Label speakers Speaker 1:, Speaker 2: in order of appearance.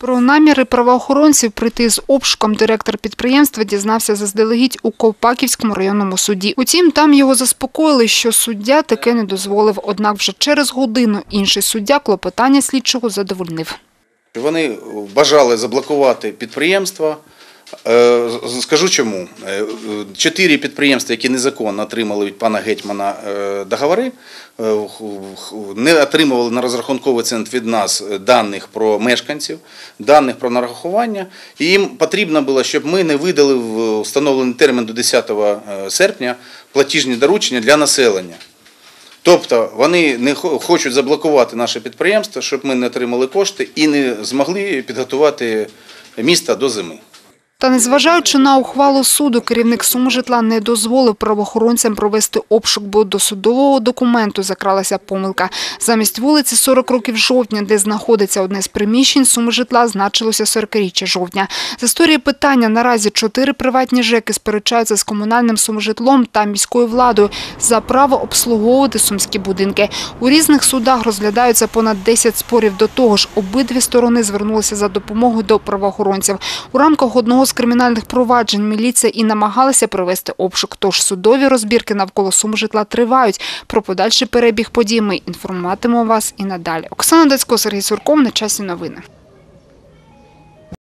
Speaker 1: Про наміри правоохоронців прийти з обшуком директор підприємства дізнався заздалегідь у Ковпаківському районному суді. Утім, там його заспокоїли, що суддя таке не дозволив. Однак вже через годину інший суддя клопотання слідчого задовольнив.
Speaker 2: Вони бажали заблокувати підприємства. Е, Скажу чому. Е, Чотири підприємства, які незаконно отримали від пана Гетьмана е, договори, е, не отримували на розрахунковий центр від нас даних про мешканців, даних про нарахування. І їм потрібно було, щоб ми не видали в встановлений термін до 10 серпня платіжні доручення для населення. Тобто вони не хо- хочуть заблокувати наше підприємство, щоб ми не отримали кошти і не змогли підготувати місто до зими.
Speaker 1: Та незважаючи на ухвалу суду, керівник Сумжитла не дозволив правоохоронцям провести обшук, бо до судового документу закралася помилка. Замість вулиці 40 років жовтня, де знаходиться одне з приміщень Сумжитла, значилося 40-річчя жовтня. З історії питання наразі чотири приватні ЖЕКи сперечаються з комунальним Сумжитлом та міською владою за право обслуговувати сумські будинки. У різних судах розглядаються понад 10 спорів. До того ж, обидві сторони звернулися за допомогою до правоохоронців. У рамках одного з кримінальних проваджень міліція і намагалася провести обшук. Тож судові розбірки навколо Сумжитла тривають. Про подальший перебіг подій ми інформуватимемо вас і надалі. Оксана Дацько, Сергій Сурков. На часі новини.